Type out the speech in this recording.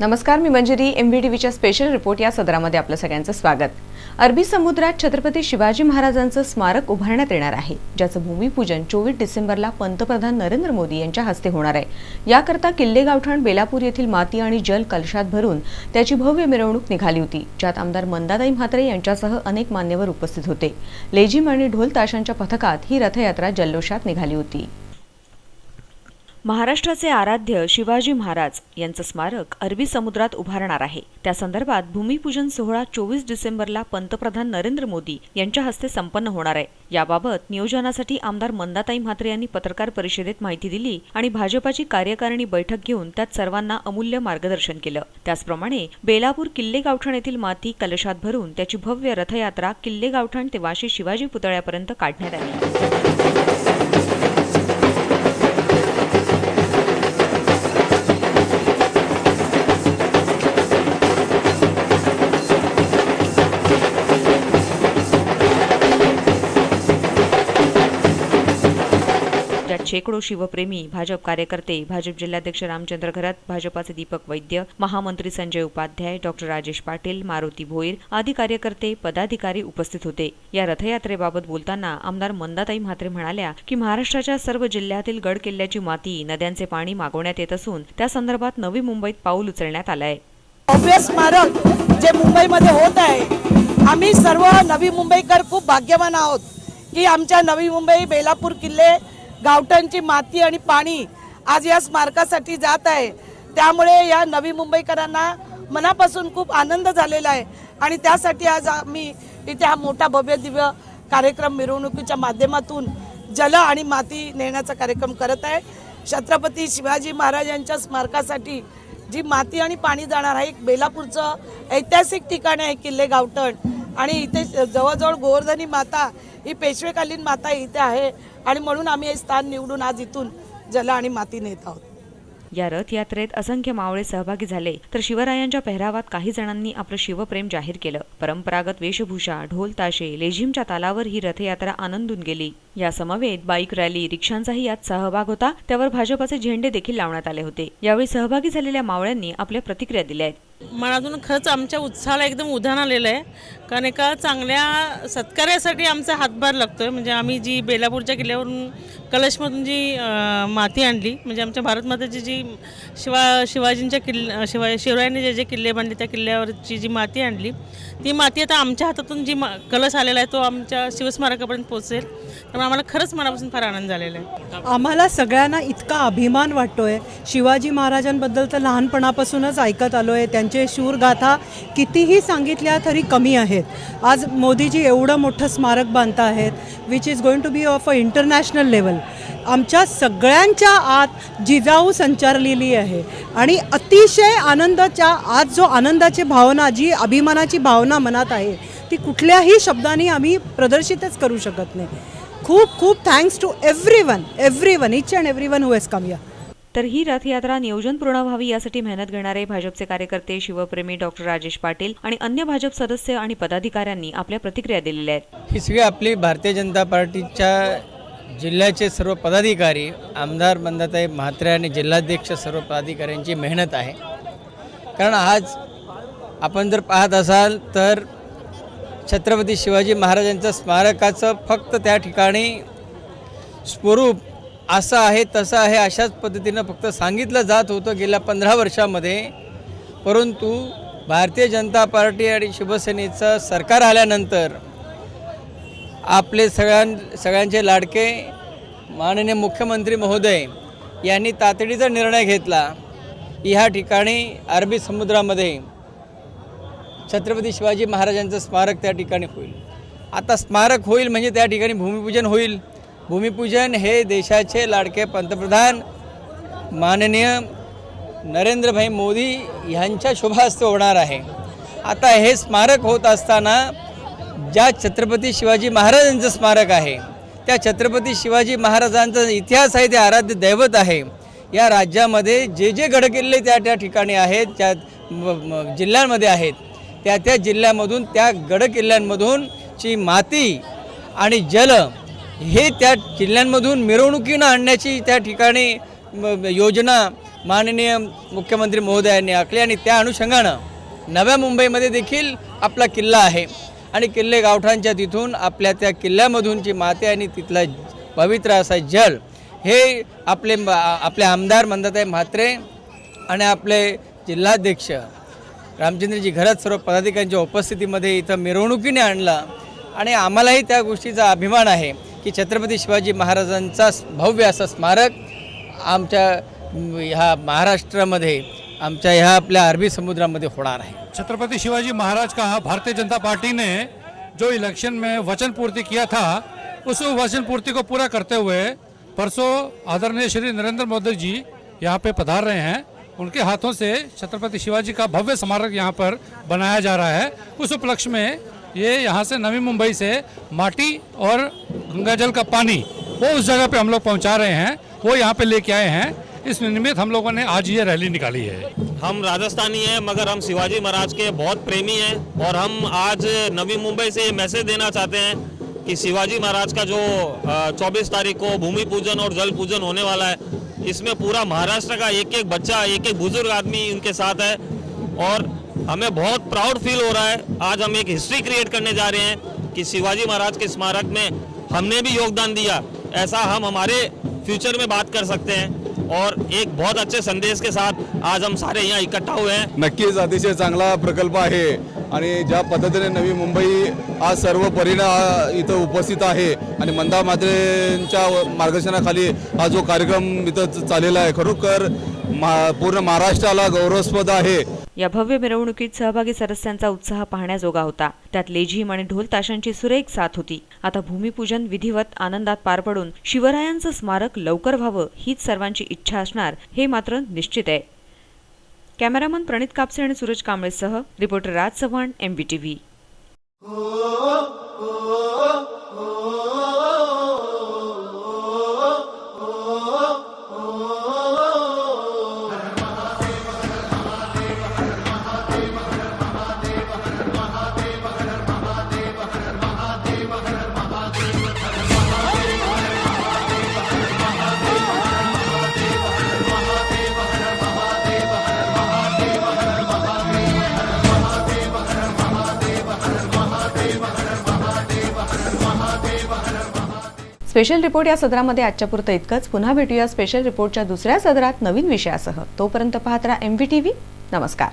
नमस्कार मी Manjiri M V टीव्हीच्या स्पेशल रिपोर्ट या सदरामध्ये आपलं सगळ्यांचं स्वागत. अरबी समुद्रात छत्रपती शिवाजी महाराजांचं स्मारक उभारण्यात येणार आहे ज्याचं भूमिपूजन चोवीस डिसेंबरला पंतप्रधान नरेंद्र मोदी यांच्या हस्ते होणार आहे. याकरता किल्ले गावठाण बेलापूर येथील माती आणि जल कलशात भरून त्याची भव्य मिरवणूक निघाली होती ज्यात आमदार मंदाताई म्हात्रे यांच्यासह अनेक मान्यवर उपस्थित होते. लेझिम आणि ढोल ताशांच्या पथकात ही रथयात्रा जल्लोषात निघाली होती. महाराष्ट्राचे आराध्य शिवाजी महाराज यांचं स्मारक अरबी समुद्रात उभारणार आहे. त्या संदर्भात भूमिपूजन सोहळा चोवीस डिसेंबरला पंतप्रधान नरेंद्र मोदी यांच्या हस्ते संपन्न होणार आहे. याबाबत नियोजनासाठी आमदार मंदाताई म्हात्रे यांनी पत्रकार परिषदेत माहिती दिली आणि भाजपाची कार्यकारिणी बैठक घेऊन त्यात सर्वांना अमूल्य मार्गदर्शन केलं. त्याचप्रमाणे बेलापूर किल्ले गावठण येथील माती कलशात भरून त्याची भव्य रथयात्रा किल्ले गावठण ते वाशी शिवाजी पुतळ्यापर्यंत काढण्यात आली. शेकडो शिवप्रेमी भाजप कार्यकर्ते भाजप जिल्हाध्यक्ष रामचंद्र घरात भाजपाचे दीपक वैद्य महामंत्री संजय उपाध्याय डॉक्टर राजेश पाटील मारुती भोईर आदी कार्यकर्ते पदाधिकारी उपस्थित होते. या रथयात्रेबाबत बोलताना आमदार मंदाताई म्हात्रे म्हणाल्या की महाराष्ट्राच्या सर्व जिल्ह्यातील गड किल्ल्याची माती नद्यांचे पाणी मागवण्यात येत असून त्या संदर्भात नवी मुंबईत पाऊल उचलण्यात आलंय. भव्य स्मारक जे मुंबईमध्ये होत आहे आम्ही सर्व नवी मुंबईकर खूप भाग्यवान आहोत की आमच्या नवी मुंबई बेलापूर किल्ले गावठणची माती आणि पाणी आज या स्मारकासाठी जात आहे. त्यामुळे या नवी मुंबईकरांना मनापासून खूप आनंद झालेला आहे. आणि त्यासाठी आज आम्ही इथे हा मोठा भव्य दिव्य कार्यक्रम मिरवणुकीच्या माध्यमातून जल आणि माती नेण्याचा कार्यक्रम करत आहे. छत्रपती शिवाजी महाराजांच्या स्मारकासाठी जी माती आणि पाणी जाणार आहे एक बेलापूरचं ऐतिहासिक ठिकाण आहे किल्ले गावठण आणि इथे जवळजवळ गोवर्धनी माता ही पेशवेकालीन माता इथे आहे आणि म्हणून आम्ही हे स्थान निवडून आज इथून जल आणि माती नेत आहोत. या रथयात्रेत असंख्य मावळे सहभागी झाले तर शिवरायांच्या पेहरावात काही जणांनी आपलं शिवप्रेम जाहीर केलं. परंपरागत वेशभूषा ढोल ताशे लेझिमच्या तालावर ही रथयात्रा आनंदून गेली. या समवेत बाईक रॅली रिक्षांचाही यात सहभाग होता. त्यावर भाजपाचे झेंडे देखील लावण्यात आले होते. यावेळी सहभागी झालेल्या मावळ्यांनी आपल्या प्रतिक्रिया दिल्या आहेत. मनातून खरंच आमच्या उत्साहाला एकदम उधाण आलेलं आहे. कारण एका चांगल्या सत्कार्यासाठी आमचा हातभार लागतो आहे म्हणजे आम्ही जी बेलापूरच्या किल्ल्यावरून कलशमधून जी माती आणली म्हणजे आमच्या भारतमातेची जी शिवा शिवाजींच्या किल्ले शिवा शिवरायांनी जे जे किल्ले बांधले त्या किल्ल्यावरची जी माती आणली ती माती आता आमच्या हातातून जी मा कलश आलेला आहे तो आमच्या शिवस्मारकापर्यंत पोहोचेल. त्यामुळे आम्हाला खरंच मनापासून फार आनंद झालेला आहे. आम्हाला सगळ्यांना इतका अभिमान वाटतो आहे शिवाजी महाराजांबद्दल तर लहानपणापासूनच ऐकत आलो आहे त्यांच्या त्यांचे शूरगाथा कितीही सांगितल्या तरी कमी आहेत. आज मोदीजी एवढं मोठं स्मारक बांधत आहेत which is going to be of a international level आमच्या सगळ्यांच्या आत जिजाऊ संचारलेली आहे. आणि अतिशय आनंदाच्या आज जो आनंदाची भावना जी अभिमानाची भावना मनात आहे ती कुठल्याही शब्दांनी आम्ही प्रदर्शितच करू शकत नाही. खूप खूप thanks to every one every one each and every one who has come या तर ही रथयात्रा नियोजनपूर्ण व्हावी यासाठी मेहनत घेणारे भाजपचे कार्यकर्ते शिवप्रेमी डॉक्टर राजेश पाटील आणि अन्य भाजप सदस्य आणि पदाधिकाऱ्यांनी आपल्या प्रतिक्रिया दिलेल्या आहेत. ही सगळी आपली भारतीय जनता पार्टीच्या जिल्ह्याचे सर्व पदाधिकारी आमदार मंदाताई म्हात्रे आणि जिल्हाध्यक्ष सर्व पदाधिकाऱ्यांची मेहनत आहे. कारण आज आपण जर पाहत असाल तर छत्रपती शिवाजी महाराजांचं स्मारकाचं फक्त त्या ठिकाणी स्वरूप असं आहे तसं आहे अशाच पद्धतीनं फक्त सांगितलं जात होतं गेल्या पंधरा वर्षामध्ये. परंतु भारतीय जनता पार्टी आणि शिवसेनेचं सरकार आल्यानंतर आपले सगळ्यां सगळ्यांचे लाडके माननीय मुख्यमंत्री महोदय यांनी तातडीचा निर्णय घेतला. ह्या ठिकाणी अरबी समुद्रामध्ये छत्रपती शिवाजी महाराजांचं स्मारक त्या ठिकाणी होईल. आता स्मारक होईल म्हणजे त्या ठिकाणी भूमिपूजन होईल. भूमिपूजन हे देशाचे लाडके पंतप्रधान माननीय नरेंद्रभाई मोदी ह्यांच्या शुभहस्ते होणार आहे. आता हे स्मारक होत असताना ज्या छत्रपती शिवाजी महाराजांचं स्मारक आहे त्या छत्रपती शिवाजी महाराजांचा इतिहास आहे ते आराध्य दैवत आहे. या राज्यामध्ये जे जे गडकिल्ले त्या त्या ठिकाणी आहेत त्या जिल्ह्यांमध्ये आहेत त्या त्या जिल्ह्यामधून त्या गडकिल्ल्यांमधून ची माती आणि जल हे त्या किल्ल्यांमधून मिरवणुकीनं आणण्याची त्या ठिकाणी योजना माननीय मुख्यमंत्री महोदयांनी आखली आणि त्या अनुषंगानं नव्या मुंबईमध्ये देखील आपला किल्ला आहे. आणि किल्ले गावठांच्या तिथून आपल्या त्या किल्ल्यामधूनची माते आणि तिथला पवित्र असा जल हे आपले आपले आमदार मंदाताई म्हात्रे आणि आपले जिल्हाध्यक्ष रामचंद्रजी घरात सर्व पदाधिकाऱ्यांच्या उपस्थितीमध्ये इथं मिरवणुकीने आणला. आणि आम्हालाही त्या गोष्टीचा अभिमान आहे. की छत्रपती शिवाजी महाराजांचा भव्य असं स्मारक आमच्या म, ह्या महाराष्ट्रामध्ये आमच्या ह्या आपल्या अरबी समुद्रामध्ये होणार आहे. छत्रपति शिवाजी महाराज का भारतीय जनता पार्टी ने जो इलेक्शन में वचन पूर्ति किया था उस वचन पूर्ति को पूरा करते हुए परसों आदरणीय श्री नरेंद्र मोदी जी यहाँ पे पधार रहे हैं। उनके हाथों से छत्रपति शिवाजी का भव्य स्मारक यहाँ पर बनाया जा रहा है। उस उपलक्ष्य में ये यहाँ से नवी मुंबई से माटी और गंगा जल का पानी वो उस जगह पे हम लोग पहुँचा रहे हैं वो यहाँ पे लेके आए हैं। इस निमित्त हम लोगों ने आज ये रैली निकाली है। हम राजस्थानी हैं मगर हम शिवाजी महाराज के बहुत प्रेमी हैं और हम आज नवी मुंबई से मैसेज देना चाहते हैं कि शिवाजी महाराज का जो अ, 24 तारीख को भूमि पूजन और जल पूजन होने वाला है इसमें पूरा महाराष्ट्र का एक एक बच्चा एक एक बुज़ुर्ग आदमी उनके साथ है और हमें बहुत प्राउड फील हो रहा है। आज हम एक हिस्ट्री क्रिएट करने जा रहे हैं कि शिवाजी महाराज के स्मारक में हमने भी योगदान दिया। ऐसा हम हमारे फ्यूचर में बात कर सकते हैं और एक बहुत अच्छे संदेश के साथ आज हम सारे यहाँ इकट्ठा हुए हैं। नक्कीच अतिशय चांगला प्रकल्प आहे आणि ज्या पद्धतीने नवी मुंबई आज सर्व परिणा इथं उपस्थित आहे आणि मंदा मात्रेंच्या मार्गदर्शनाखाली हा जो कार्यक्रम इथं चाललेला आहे खरोखर मा पूर्ण महाराष्ट्राला गौरवास्पद आहे. या भव्य मिरवणुकीत सहभागी सदस्यांचा उत्साह पाहण्याजोगा होता. त्यात लेझीम आणि ढोल ताशांची सुरेख साथ होती. आता भूमिपूजन विधिवत आनंदात पार पडून शिवरायांचं स्मारक लवकर व्हावं हीच सर्वांची इच्छा असणार हे मात्र निश्चित आहे. कॅमेरामन प्रणित कापसे आणि Suraj कांबळेसह reporter Raj Chavan MBTV special report या सदरामध्ये आजच्या पुरतं इतकंच. पुन्हा भेटूया स्पेशल रिपोर्टच्या दुसऱ्या सदरात नवीन विषयासह. तोपर्यंत पाहत राहा एम वी टी व्ही नमस्कार.